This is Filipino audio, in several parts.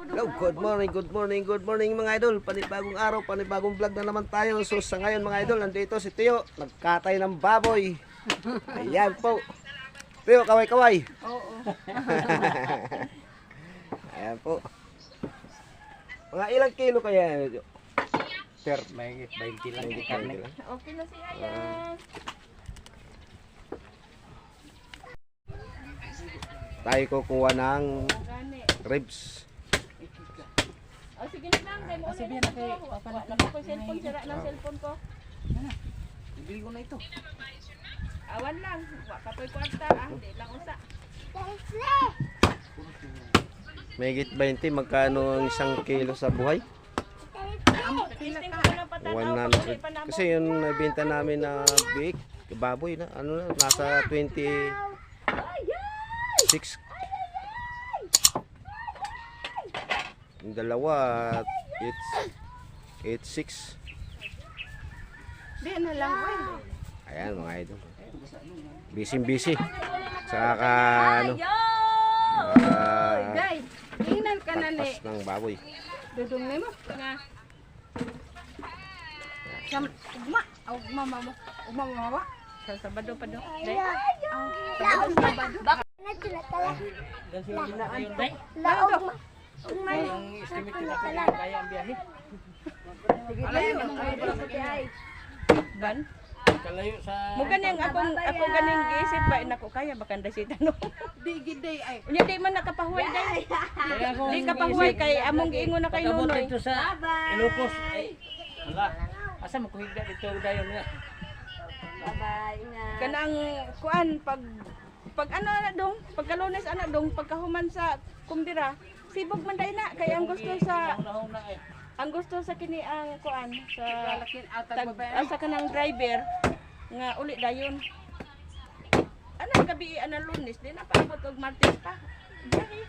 Hello, good morning, good morning, good morning mga idol. Panibagong araw, panibagong vlog na naman tayo. So sa ngayon mga idol, nandito si Tio, nagkatay ng baboy. Ayan po. Tio, kaway-kaway. Oo. Ayan po. Mga ilang kilo kaya? Tio? Sir, may 20 lang. Okay na si Ayan. Tayo kukuha ng ribs. O sige na lang. Dahil mo na lang ito. Wala ko cellphone. Sira ng cellphone ko. Bibili ko na ito. Awan lang. Wa ka po'y kwarta. Ah, hindi lang usa. Megit 20, magkano ang isang kilo sa buhay? Testing ko lang patanaw. 100. Kasi yung nabenta namin na big, baboy na, ano na, nasa 26. Yung dalawa, it's 86. Di na lang. Ayan mga idol. Busy busy. Saka ka, ano, ah, Guys, tingnan ka na ni. pas ng baboy. Dudong na mo. Nga. Sam, ugma. Ah, Ugma mama. Ugma mama. Sa Sabado pa doon. Day. Sabado Sabado. Dan sila din na yun. Nila kung kaya ang biyahe. Alayo mo kayo sa tihay. Ban? Kalayo sa... Mo ganing ako ako ganing giisip ba nako kaya bakan dasita no. Di giday ay. Unya di man nakapahuway day. Kaya Di kapahuway kay among giingon na kay Nunoy. dito sa Ilocos. Hala. Asa mo kuhigda dito dayon nga. Kanang kuan pag pag ano na dong, pagkalunes ana dong, pagkahuman sa kumdira, sibog man day na kay ang gusto sa na ang gusto sa kini ang kuan sa tag asa kanang driver nga uli dayon. Ano gabi ana lunes di na paabot og martes pa. Dali.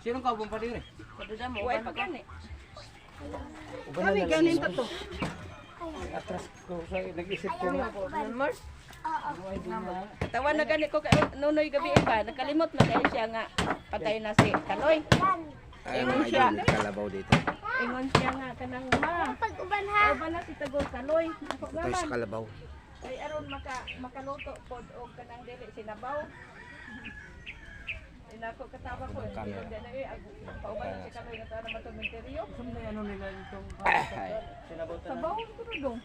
Sinong kaubong pa din eh? Kaduda mo way pa gani. Kami ganin ta to. Atras ko sa nag-isip ko nga. Di na. Tawa na gani ko kay nunoy gabi pa nakalimot na kay siya nga patay na si Kaloy. Mga idol, may kalabaw dito. Ingon siya nga kanang ma. Pag-uban ha. Uban na si Tagol Kaloy. Yung sa kalabaw. Kay aron maka makaluto pod og kanang dili sinabaw. Inako katawa ko. Na eh. ag- Pauban na si Kaloy nga tayo naman itong interior. Saan na ano nila itong na? Sabaw ko na dong.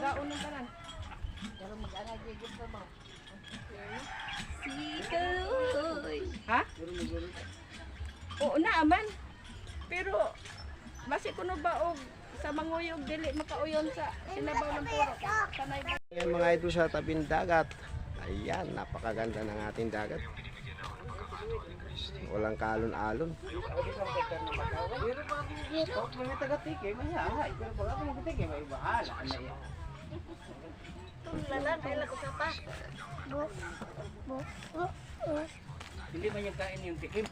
Gaon ng tanan. Ha? Oo na aman. Pero basi kuno ba og sa manguyog dili makauyon sa sinabaw ng puro. Ayan mga idol sa tabing dagat. Ayan, napakaganda ng ating dagat. Walang kalon-alon. Pero mga taga-tike, may hahay. Pero pag may bahala. Hindi man yung kain yung tikim.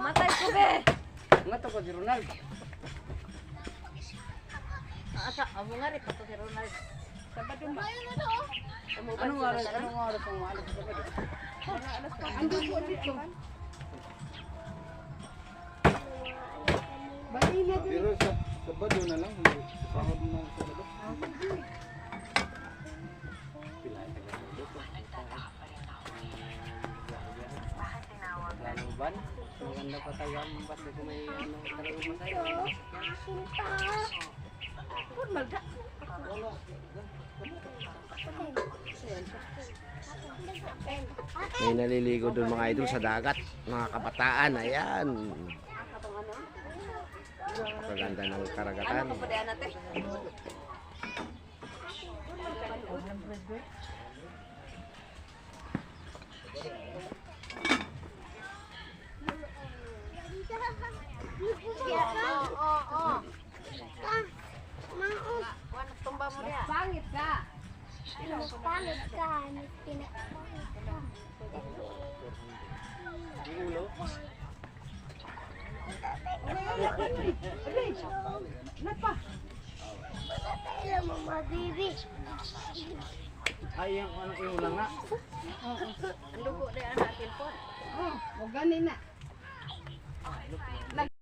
Matay ko be. To ko si Ronald. Asa amo nga rin pato si Ronald. Sabado ba? Anong oras? Anong oras ang maalis sa gabi? Mga alas pa. Ando po dito. Pero sa Sabado na lang. Sahod na sa Sabado. Pila ang taga-Sabado ko. Lalong ban? Maganda pa tayo ang basta kung may ano, talagang masaya. Formal ka. May naliligo doon mga idol sa dagat. Mga kabataan, ayan. Napakaganda ng karagatan. Pangit ka. Napa. Kailan mo mabibi? Ay, yung ano yung lang nga. Ang dugo na yan natin po. Oh, o ganin na. Lag-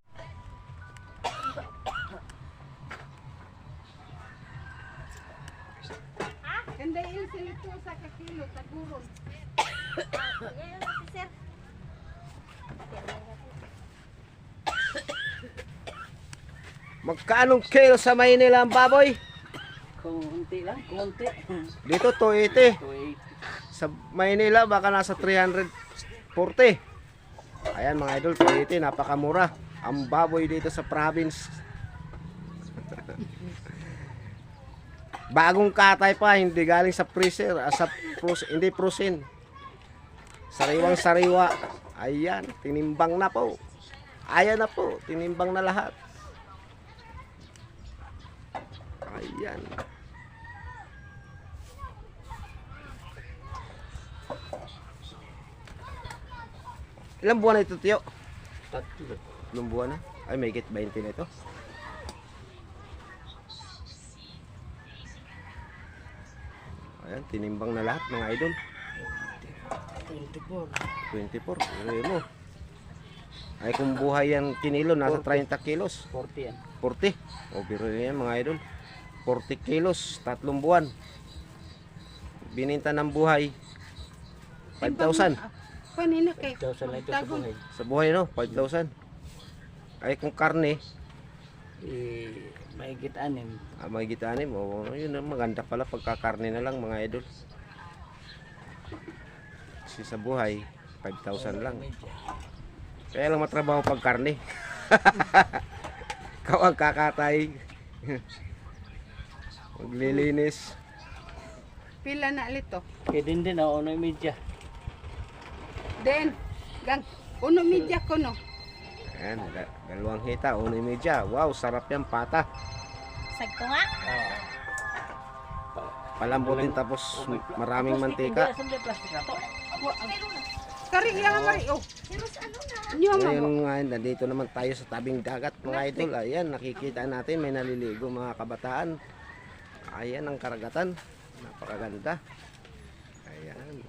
Kanda yun sila to sa kakilo, taguron. Magkaanong kilo sa Maynila ang baboy? Kunti lang, kunti. Dito 280. Wait. Sa Maynila baka nasa 340. Ayan mga idol, 280 napakamura. Ang baboy dito sa province. Bagong katay pa, hindi galing sa freezer, ah, sa pros, hindi frozen. Sariwang sariwa. Ayan, tinimbang na po. Ayan na po, tinimbang na lahat. Ayan. Ilang buwan na ito, Tiyo? Tatlo. Ilang buwan na? Ay, may get 20 na ito. Ayan, tinimbang na lahat mga idol. 24. 24, pero mo. Ay kung buhay yan kinilo, nasa 30 kilos. 40 yan. 40. O biro yan mga idol. 40 kilos, tatlong buwan. Bininta ng buhay. 5,000. Kanina kay 5,000 lang ito sa buhay. Sa buhay no, 5,000. Ay kung karne, Eh, mahigit anim. ah, magigit anim. O yun, ang maganda pala pagkakarne na lang mga idol. Kasi sa buhay, 5,000 lang. Kaya lang matrabaho pag karne. Ikaw ang kakatay. Maglilinis. pila na lito. Kaya din din, ako ano yung media. Den, gang uno media ko no. Ayan, da- dalawang hita, una media. Wow, sarap yan, pata. Sagto nga. Palambutin tapos maraming mantika. Kari yang mari oh. Mo. Ngayon nga, nandito naman tayo sa tabing dagat mga idol. Ayan, nakikita natin may naliligo mga kabataan. Ayan ang karagatan. Napakaganda. Ayan.